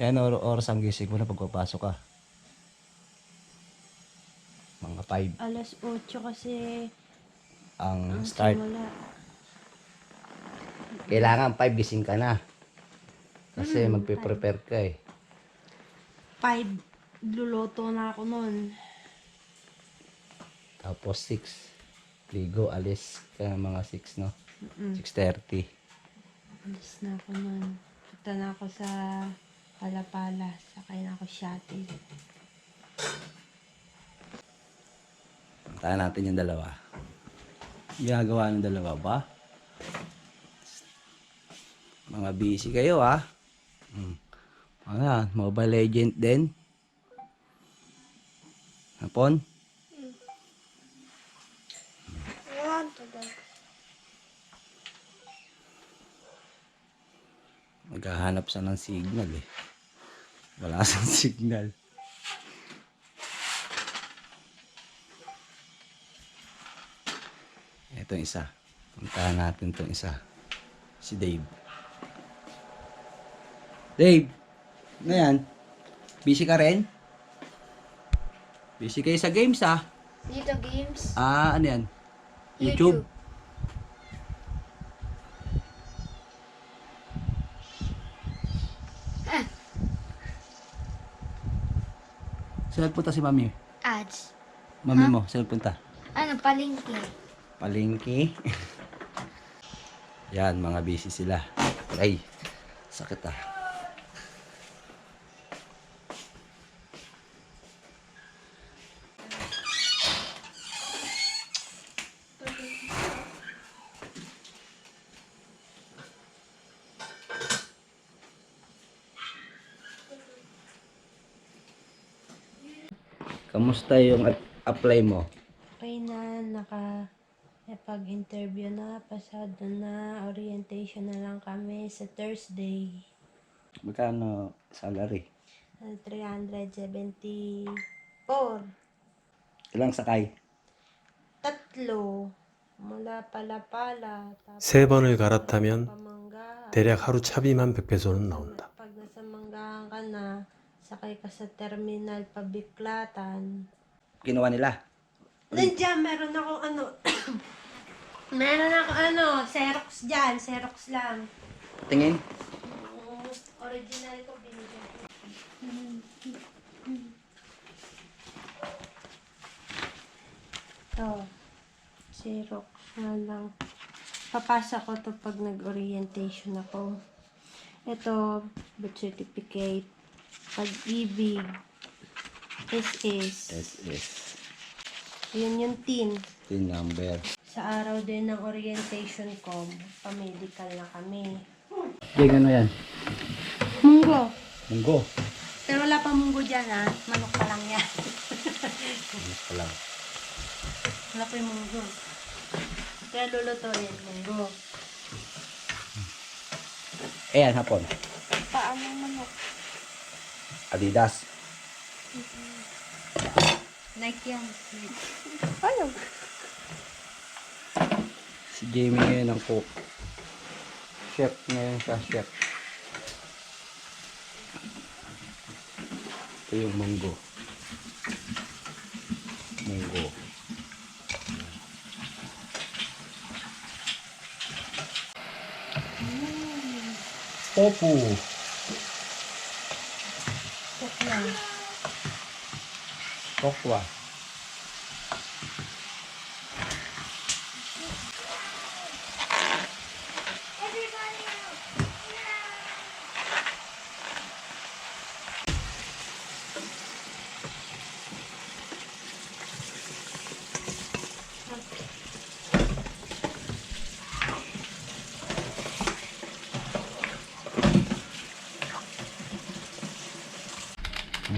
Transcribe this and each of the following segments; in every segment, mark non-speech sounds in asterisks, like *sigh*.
Yan, or oras ang gising mo na pagpapasok ka. Mga 5 Alas 8 kasi ang ang start. simula. Kailangan 5 gising ka na. Kasi Mm, magpe-prepare ka eh. 5 luluto na ako nun. Tapos 6. Ligo, alis ka mga 6, no? Mm. 6.30. Alis na ako nun. Punta na ako sa Palapala. Sakay na ako shuttle. Puntahan natin yung dalawa. Ginagawa ng dalawa ba? Mga busy kayo ah. Hmm. Ayan, Mobile Legend din. Hapon? Maghahanap siya ng signal eh. Wala *laughs* siyang signal. Ito isa. Puntahan natin itong isa. Si Dave. Dave! Ano yan? Busy ka rin? Busy kayo sa games ah. Dito games. Ah, ano yan? YouTube? Saan punta si mami? Ads. Mami mo, saan punta? Ano, palingki. Palengke. *laughs* Yan, mga busy sila. Ay, sakit ah. Kamusta yung at- apply mo? Okay na, naka pag-interview na, pasado na, orientation na lang kami sa Thursday. Magkano salary? Uh, 374. Ilang sakay? Tatlo. Mula pala-pala. Tapos 세 번을 갈아타면 pamangga. 대략 하루 차비만 100페소는 나온다. sakay ka sa terminal pabiklatan. Ginawa nila? Nandiyan, meron ako ano, *coughs* meron ako ano, Xerox dyan, Xerox lang. Tingin? Mm, Original ko binigyan. Ito, Xerox na lang. Papasa ko to pag nag-orientation ako. Ito, birth certificate, pag-ibig, SS, SS. yun yung tin. Tin number. Sa araw din ng orientation ko, pa-medical na kami. Jeng, ano yan? Munggo. Munggo. Pero wala pa munggo dyan ha. Manok pa lang yan. *laughs* Ano pa lang. Wala pa yung munggo. Kaya lulutuin, munggo. Ayan, hapon. Paano manok? Adidas. Nike yan. *laughs* Ano? Si Jamie ngayon ang cook. Chef ngayon siya, chef. Ito yung munggo. Munggo. Tofu. Cook tốt quá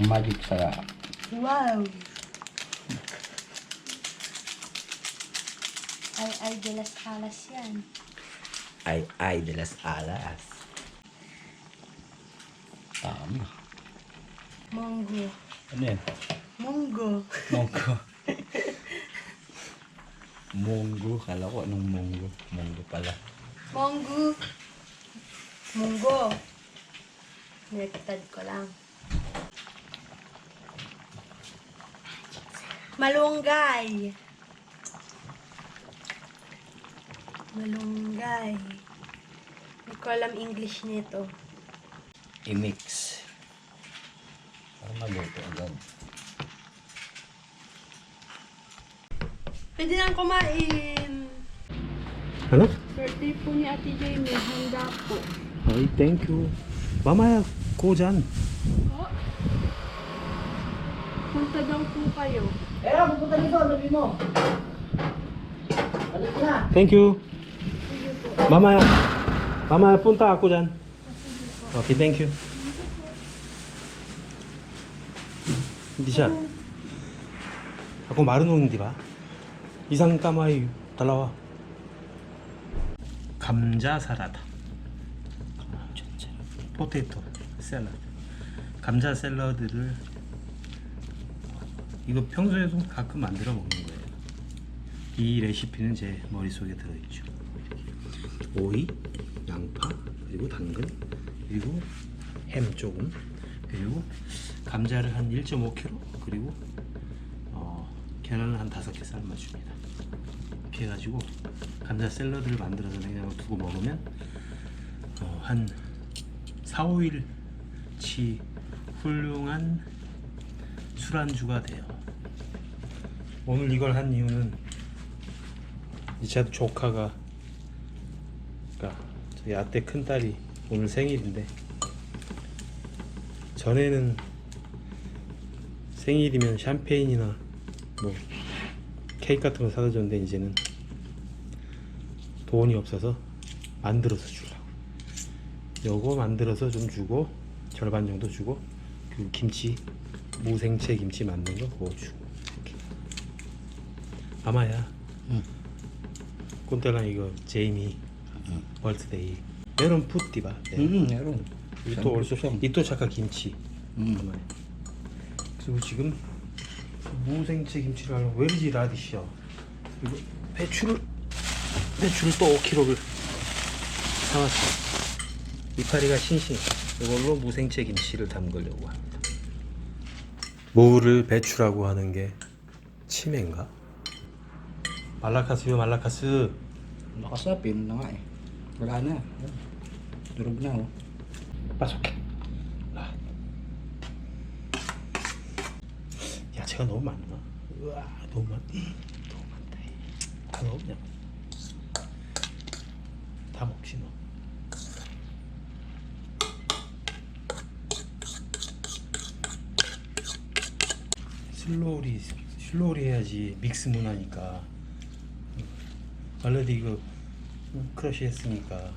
magic sarap Wow! Ay, ay, de las alas yan. Ay, ay, de las alas. Tama. Munggo. Ano yan? Munggo. Munggo. *laughs* Munggo. Kala ko anong munggo. Munggo pala. Munggo. Munggo. Baliktad ko lang. Malunggay. Malunggay. Hindi ko alam English nito. I-mix. Para maluto agad. Pwede nang kumain. Ano? Birthday po ni Ate Jamie. Handa po. Ay, thank you. Mamaya, 고잔. Punta daw po kayo. Thank you. mamaya, mamaya punta ako dyan. Okay, thank you. Hindi siya. Ako marunong di ba? 이상 까마이 달라와. 감자 사라다. 포테이토 샐러드. 감자 샐러드를 이거 평소에도 가끔 만들어 먹는 거예요. 이 레시피는 제 머릿속에 들어있죠. 오이, 양파, 그리고 당근, 그리고 햄 조금, 그리고 감자를 한 1.5kg, 그리고 어, 계란을 한 5개 삶아줍니다. 이렇게 해가지고 감자 샐러드를 만들어서 냉장고에 두고 먹으면 어, 한 4, 5일치 훌륭한 술안주가 돼요. 오늘 이걸 한 이유는 제 조카가 그러니까 저희 아떼 큰 딸이 오늘 생일인데 전에는 생일이면 샴페인이나 뭐 케이크 같은 거 사다 줬는데 이제는 돈이 없어서 만들어서 주려고 요거 만들어서 좀 주고 절반 정도 주고 그리고 김치 무생채 김치 만든 거? 그거 주고 이렇게. 아마야. 응. 꼰대랑 이거 제이미 버스데이. 메론 푸띠바. 음, meron. 이또 얼쏘 성 이또 착한 김치. 음. 아마야 그리고 지금 무생채 김치를 하려고 웨르지 라디시요. 그리고 배추를 배추를 또 5kg를 사왔어 이파리가 싱싱. 이걸로 무생채 김치를 담그려고 합니다 무를 배추라고 하는 게 치매인가? 말라카스요 말라카스 Nakasapin na nga eh. Wala na. Durog na oh. 빠삭해 아. 야채가 너무 많나? 우와 너무 많 너무 많다 다 넣었냐 다 먹지 너 슬로우리 슬로우리 해야지 믹스 문화니까 원래도 이거 크러쉬 했으니까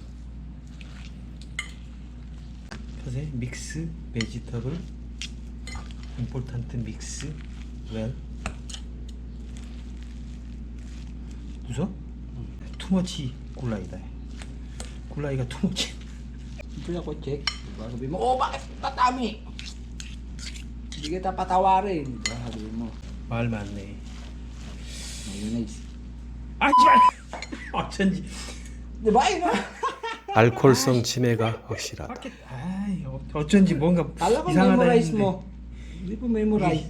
그래서 믹스 베지터블 임포탄트 믹스 웰 웃어? 투머치 굴라이다 굴라이가 투머치 mo, oh bakit tatami? Hindi kita patawarin. Sabi mo, 말 많네 mayonnaise. 아 씨발 어쩐지 Diba yun ah? 알코올성 치매가 확실하다 아이 어- 어쩐지 뭔가 Kala ko 이상하다 memorize 했는데 mo. Hindi po memorize.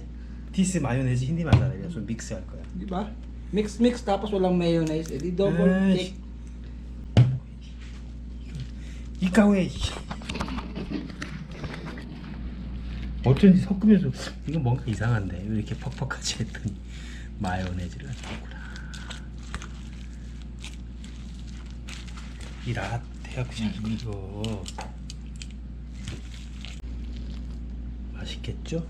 디스 마요네즈 힌디 말잖아 그래서 믹스할 거야 Diba? Mix mix tapos walang mayonnaise. Eh di double Ay. check. 이까왜 어쩐지 섞으면서 이거 뭔가 이상한데? 왜 이렇게 퍽퍽하지 했더니 *laughs* 마요네즈를 넣구나. 이 그냥 이거. 맛있겠죠?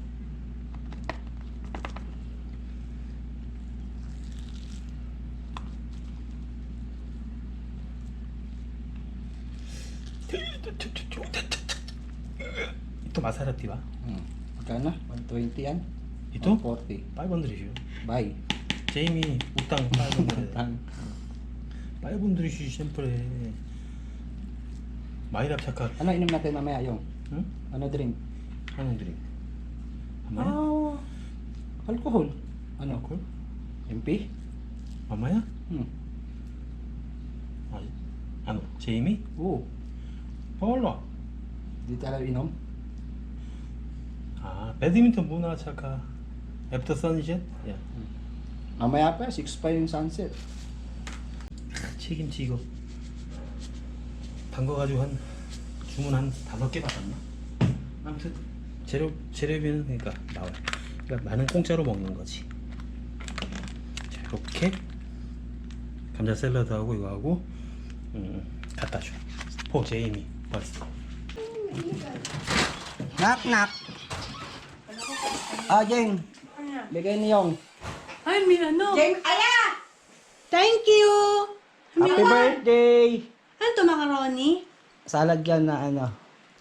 Napakasarap, di ba? Hmm. Magkano? 120 yan? Ito? 40. 500 yun. Bye. Jamie, utang. 500. *laughs* utang. 500 yun, siyempre. Mahirap sa car. Ano inom natin mamaya yung? Hmm? Ano drink? Anong drink? Mamaya? Ah, alcohol. Ano? Alcohol? MP? Mamaya? Hmm. Ano? Jamie? Oo. Polo. Hindi talaga inom? 아 배드민턴 muna tsaka after sunset? Yeah. Mamaya pa, 6 pa yung sunset. 튀김치 이거 담궈가지고 한 주문 한 다섯 개 받았나? 아무튼 재료 재료비는 그러니까 나와요. 그러니까 나는 공짜로 먹는 거지. 자 이렇게 감자 샐러드하고 이거 하고 음, 갖다 줘. 포 제이미 벌써. Knock, knock. Ah, Jeng. Bigay ni Yong. Ay, may ano? James, aya! Thank you! Happy birthday! Ano to, macaroni? Salad yan na ano,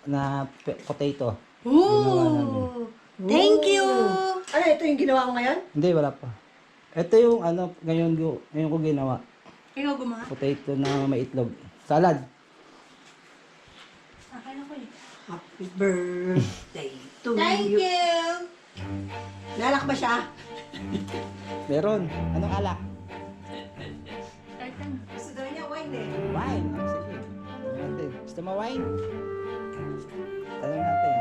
na pe- potato. Ooh! Thank you! Ano, ito yung ginawa ko ngayon? Hindi, wala pa. Ito yung ano, ngayon ko, ngayon ko ginawa. Ikaw gumawa? Potato na may itlog. Salad. Akin ako eh. Happy birthday to Thank you. you! Nalak ba siya? Meron. Anong alak? Gusto daw niya wine eh. Wine. Ah, sige. Ano natin? Gusto mo wine? Tanong natin. Ano?